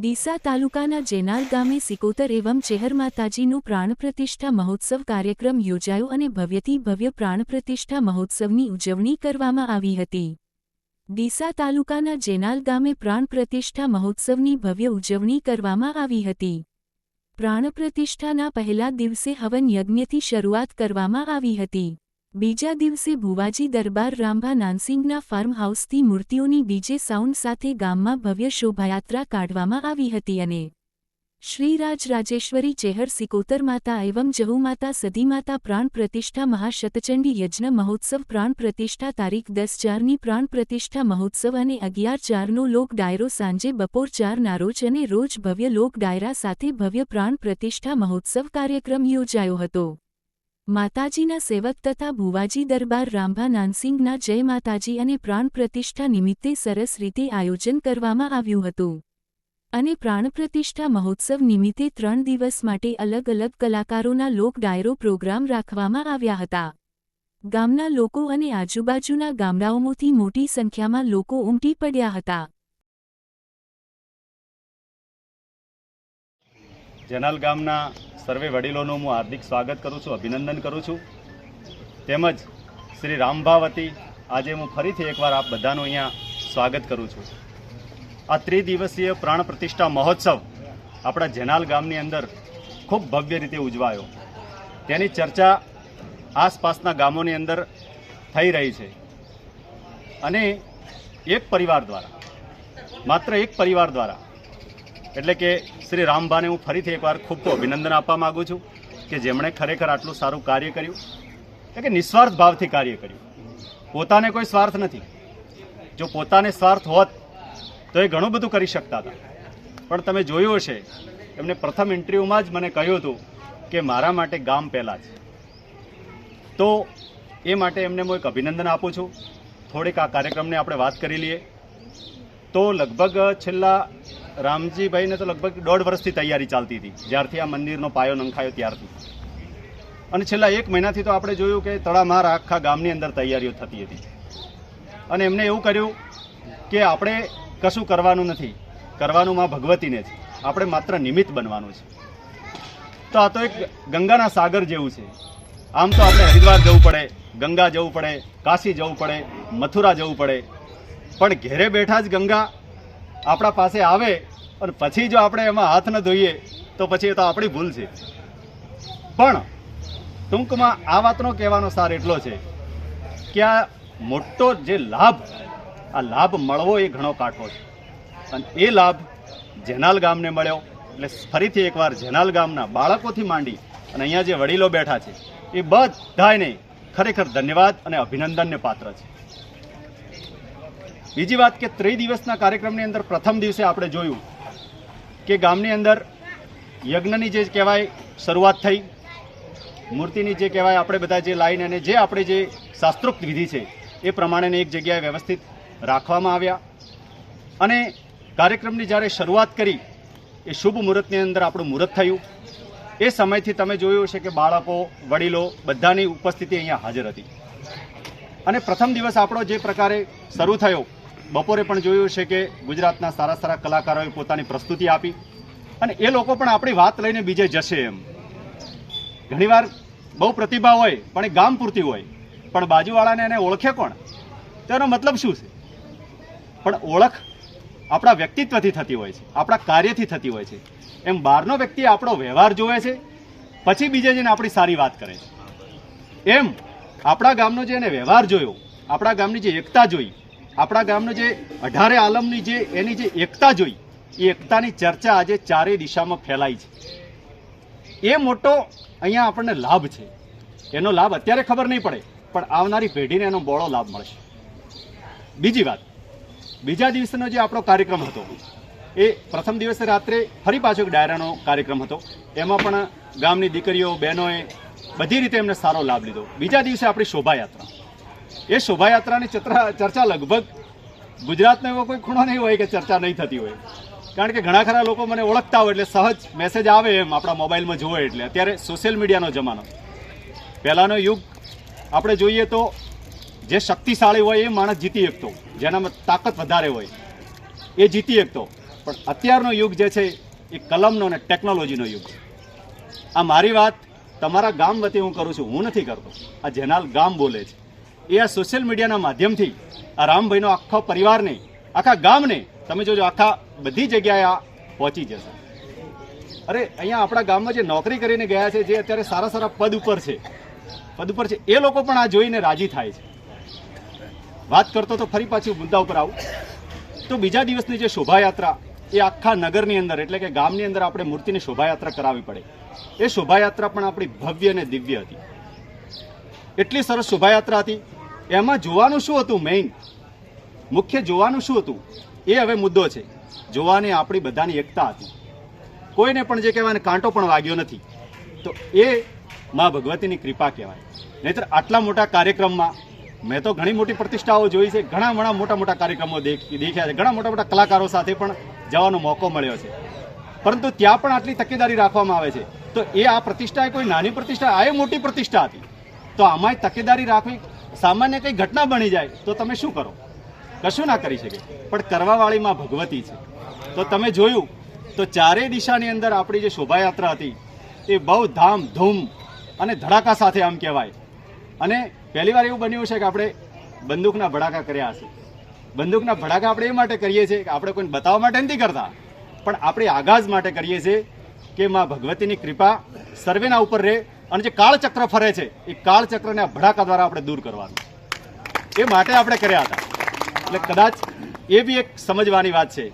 ડીસા તાલુકાના જેનાલ ગામે સિકોતર એવમ ચેહર માતાજીનું પ્રાણ મહોત્સવ કાર્યક્રમ યોજાયો અને ભવ્યથી ભવ્ય પ્રાણ પ્રતિષ્ઠા મહોત્સવની ઉજવણી કરવામાં આવી હતી. ડીસા તાલુકાના જેનાલ ગામે પ્રાણ પ્રતિષ્ઠા મહોત્સવની ભવ્ય ઉજવણી કરવામાં આવી હતી. પ્રાણ પ્રતિષ્ઠાના પહેલા દિવસે હવન યજ્ઞથી શરૂઆત કરવામાં આવી હતી. બીજા દિવસે ભુવાજી દરબાર રામભા નાનસિંગના ફાર્મ હાઉસથી મૂર્તિઓની ડીજે સાઉન્ડ સાથે ગામમાં ભવ્ય શોભાયાત્રા કાઢવામાં આવી હતી અને શ્રીરાજ રાજેશ્વરી ચેહર સિકોતર માતા એવં જહુમાતા સદીમાતા સદી માતા પ્રાણ પ્રતિષ્ઠા મહાશતચંડી યજ્ઞ મહોત્સવ પ્રાણ પ્રતિષ્ઠા તારીખ દસ ચારની પ્રાણ પ્રતિષ્ઠા મહોત્સવ અને અગિયાર ચારનો લોક ડાયરો સાંજે બપોર ચારના રોજ અને રોજ ભવ્ય લોક ડાયરા સાથે ભવ્ય પ્રાણ પ્રતિષ્ઠા મહોત્સવ કાર્યક્રમ યોજાયો હતો. માતાજીના સેવક તથા ભુવાજી દરબાર રાંભા નાનસિંગના જય માતાજી અને પ્રાણ પ્રતિષ્ઠા નિમિત્તે સરસ રીતે આયોજન કરવામાં આવ્યું હતું. અને પ્રાણ પ્રતિષ્ઠા મહોત્સવ નિમિત્તે ત્રણ દિવસ માટે અલગ અલગ કલાકારોના લોક ડાયરો પ્રોગ્રામ રાખવામાં આવ્યા હતા. ગામના લોકો અને આજુબાજુના ગામડાઓમાંથી મોટી સંખ્યામાં લોકો ઉમટી પડ્યા હતા. જેનાલ ગામના સર્વે વડીલોનું હું હાર્દિક સ્વાગત કરું છું, અભિનંદન કરું છું. તેમજ શ્રી રામભાવતી આજે હું ફરીથી એકવાર આપ બધાનું અહીંયા સ્વાગત કરું છું. આ ત્રિદિવસીય પ્રાણ પ્રતિષ્ઠા મહોત્સવ આપણા જેનાલ ગામની અંદર ખૂબ ભવ્ય રીતે ઉજવાયો. તેની ચર્ચા આસપાસના ગામોની અંદર થઈ રહી છે. અને એક પરિવાર દ્વારા, માત્ર એક પરિવાર દ્વારા એટલે કે શ્રી રામભાને હું ફરીથી એકવાર ખૂબ અભિનંદન આપવા માગું છું કે જેમણે ખરેખર આટલું સારું કાર્ય કર્યું. એટલે કે નિસ્વાર્થ ભાવથી કાર્ય કર્યું. પોતાને કોઈ સ્વાર્થ નથી. જો પોતાને સ્વાર્થ હોત, તો એ ઘણું બધું કરી શકતા હતા. પણ તમે જોયું હશે, એમને પ્રથમ ઇન્ટરવ્યૂમાં જ મને કહ્યું હતું કે મારા માટે ગામ પહેલાં છે. તો એ માટે એમને હું એક અભિનંદન આપું છું. થોડીક આ કાર્યક્રમને આપણે વાત કરી લઈએ. તો લગભગ છેલ્લા રામજીભાઈને તો લગભગ દોઢ વર્ષથી તૈયારી ચાલતી હતી. જ્યારથી આ મંદિરનો પાયો નંખાયો ત્યારથી. અને છેલ્લા એક મહિનાથી તો આપણે જોયું કે તળામાર આખા ગામની અંદર તૈયારીઓ થતી હતી. અને એમને એવું કર્યું કે આપણે કશું કરવાનું નથી. કરવાનું માં ભગવતીને છે. આપણે માત્ર નિમિત્ત બનવાનું છે. તો આ તો એક ગંગાના સાગર જેવું છે. આમ તો આપણે હરિદ્વાર જવું પડે, ગંગા જવું પડે, કાશી જવું પડે, મથુરા જવું પડે. પણ ઘેરે બેઠા જ ગંગા આપણા પાસે આવે અને પછી જો આપણે એમાં હાથ ન ધોઈએ, તો પછી એ તો આપણી ભૂલ છે. પણ ટૂંકમાં આ વાતનો કહેવાનો સાર એટલો છે કે આ મોટો જે લાભ, આ લાભ મળવો એ ઘણો કાઠો છે. અને એ લાભ જેનાલ ગામને મળ્યો, એટલે ફરીથી એકવાર જેનાલ ગામના બાળકોથી માંડી અને અહીંયા જે વડીલો બેઠા છે, એ બધાને ખરેખર ધન્યવાદ અને અભિનંદનને પાત્ર છે. બીજી વાત કે ત્રણ દિવસના કાર્યક્રમની અંદર પ્રથમ દિવસે આપણે જોયું કે ગામની અંદર યજ્ઞની જે કહેવાય શરૂઆત થઈ, મૂર્તિની જે કહેવાય આપણે બધા જે લાઈન અને જે આપણે જે શાસ્ત્રોક્ત વિધિ છે, એ પ્રમાણેને એક જગ્યાએ વ્યવસ્થિત રાખવામાં આવ્યા. અને કાર્યક્રમની જ્યારે શરૂઆત કરી, એ શુભ મુહૂર્તની અંદર આપણું મુહૂર્ત થયું. એ સમયથી તમે જોયું હશે કે બાળકો, વડીલો બધાની ઉપસ્થિતિ અહીંયા હાજર હતી. અને પ્રથમ દિવસ આપણો જે પ્રકારે શરૂ થયો બપોરે પણ જોયું છે કે ગુજરાતના સારા સારા કલાકારોએ પોતાની પ્રસ્તુતિ આપી અને એ લોકો પણ આપણી વાત લઈને બીજે જશે એમ. ઘણીવાર બહુ પ્રતિભા હોય, પણ એ ગામ પૂરતી હોય. પણ બાજુવાળાને એને ઓળખે કોણ? તો એનો મતલબ શું છે? પણ ઓળખ આપણા વ્યક્તિત્વથી થતી હોય છે, આપણા કાર્યથી થતી હોય છે. એમ બહારનો વ્યક્તિ આપણો વ્યવહાર જોવે છે, પછી બીજે જઈને આપણી સારી વાત કરે છે. એમ આપણા ગામનો જે એને વ્યવહાર જોયો, આપણા ગામની જે એકતા જોઈ આપણા ગામનો જે અઢારે આલમની જે એની જે એકતા જોઈ, એ એકતાની ચર્ચા આજે ચારેય દિશામાં ફેલાઈ છે. એ મોટો અહીંયા આપણને લાભ છે. એનો લાભ અત્યારે ખબર નહીં પડે, પણ આવનારી પેઢીને એનો બહોળો લાભ મળશે. બીજી વાત, બીજા દિવસનો જે આપણો કાર્યક્રમ હતો, એ પ્રથમ દિવસે રાત્રે ફરી પાછો ડાયરાનો કાર્યક્રમ હતો. એમાં પણ ગામની દીકરીઓ, બહેનોએ બધી રીતે એમને સારો લાભ લીધો. બીજા દિવસે આપણી શોભાયાત્રા. એ શોભાયાત્રાની ચર્ચા લગભગ ગુજરાતનો એવો કોઈ ખૂણો નહીં હોય કે ચર્ચા નહીં થતી હોય. કારણ કે ઘણા ખરા લોકો મને ઓળખતા હોય એટલે સહજ મેસેજ આવે એમ આપણા મોબાઈલમાં જોવે એટલે. અત્યારે સોશિયલ મીડિયાનો જમાનો. પહેલાંનો યુગ આપણે જોઈએ તો જે શક્તિશાળી હોય એ માણસ જીતી શકતો. જેનામાં તાકાત વધારે હોય એ જીતી શકતો. પણ અત્યારનો યુગ જે છે એ કલમનો અને ટેકનોલોજીનો યુગ આ મારી વાત તમારા ગામ વતી હું કરું છું. હું નથી કરતો. આ જેનાલ ગામ બોલે છે. એ આ સોશિયલ મીડિયાના માધ્યમથી આ રામભાઈનો આખો પરિવારને, આખા ગામને, તમે જોજો આખા બધી જગ્યાએ આ પહોંચી જશે. અરે, અહીંયા આપણા ગામમાં જે નોકરી કરીને ગયા છે, જે અત્યારે સારા સારા પદ ઉપર છે, પદ ઉપર છે, એ લોકો પણ આ જોઈને રાજી થાય છે. વાત કરતો તો ફરી પાછું મુદ્દા ઉપર આવું. તો બીજા દિવસની જે શોભાયાત્રા, એ આખા નગરની અંદર, એટલે કે ગામની અંદર આપણે મૂર્તિની શોભાયાત્રા કરાવવી પડે. એ શોભાયાત્રા પણ આપણી ભવ્ય અને દિવ્ય હતી. એટલી સરસ શોભાયાત્રા હતી એમાં જોવાનું શું હતું મેઇન મુખ્ય જોવાનું શું હતું? એ હવે મુદ્દો છે. જોવાની આપણી બધાની એકતા હતી. કોઈને પણ જે કહેવાય કાંટો પણ વાગ્યો નથી. તો એ મા ભગવતીની કૃપા કહેવાય. નહીતર આટલા મોટા કાર્યક્રમમાં મેં તો ઘણી મોટી પ્રતિષ્ઠાઓ જોઈ છે. ઘણા ઘણા મોટા મોટા કાર્યક્રમો દેખ્યા છે. ઘણા મોટા મોટા કલાકારો સાથે પણ જવાનો મોકો મળ્યો છે. પરંતુ ત્યાં પણ આટલી તકેદારી રાખવામાં આવે છે. તો એ આ પ્રતિષ્ઠા કોઈ નાની પ્રતિષ્ઠા, આ એ મોટી પ્રતિષ્ઠા હતી. તો આમાંય તકેદારી રાખવી સામાન્ય કંઈ ઘટના બની જાય તો તમે શું કરો? કશું ના કરી શકે. પણ કરવાવાળી માં ભગવતી છે. તો તમે જોયું, તો ચારેય દિશાની અંદર આપણી જે શોભાયાત્રા હતી, એ બહુ ધામ, ધૂમ અને ધડાકા સાથે આમ કહેવાય. અને પહેલી વાર એવું બન્યું છે કે આપણે બંદૂકના ભડાકા કર્યા હશે. બંદૂકના ભડાકા આપણે એ માટે કરીએ છીએ કે આપણે કોઈને બતાવવા માટે નથી કરતા. પણ આપણે આગાજ માટે કરીએ છીએ કે માં ભગવતીની કૃપા સર્વેના ઉપર રહે અને જે કાળચક્ર ફરે છે, એ કાળચક્રને આ ભડાકા દ્વારા આપણે દૂર કરવાનું એ માટે આપણે કર્યા હતા. એટલે કદાચ એ બી એક સમજવાની વાત છે.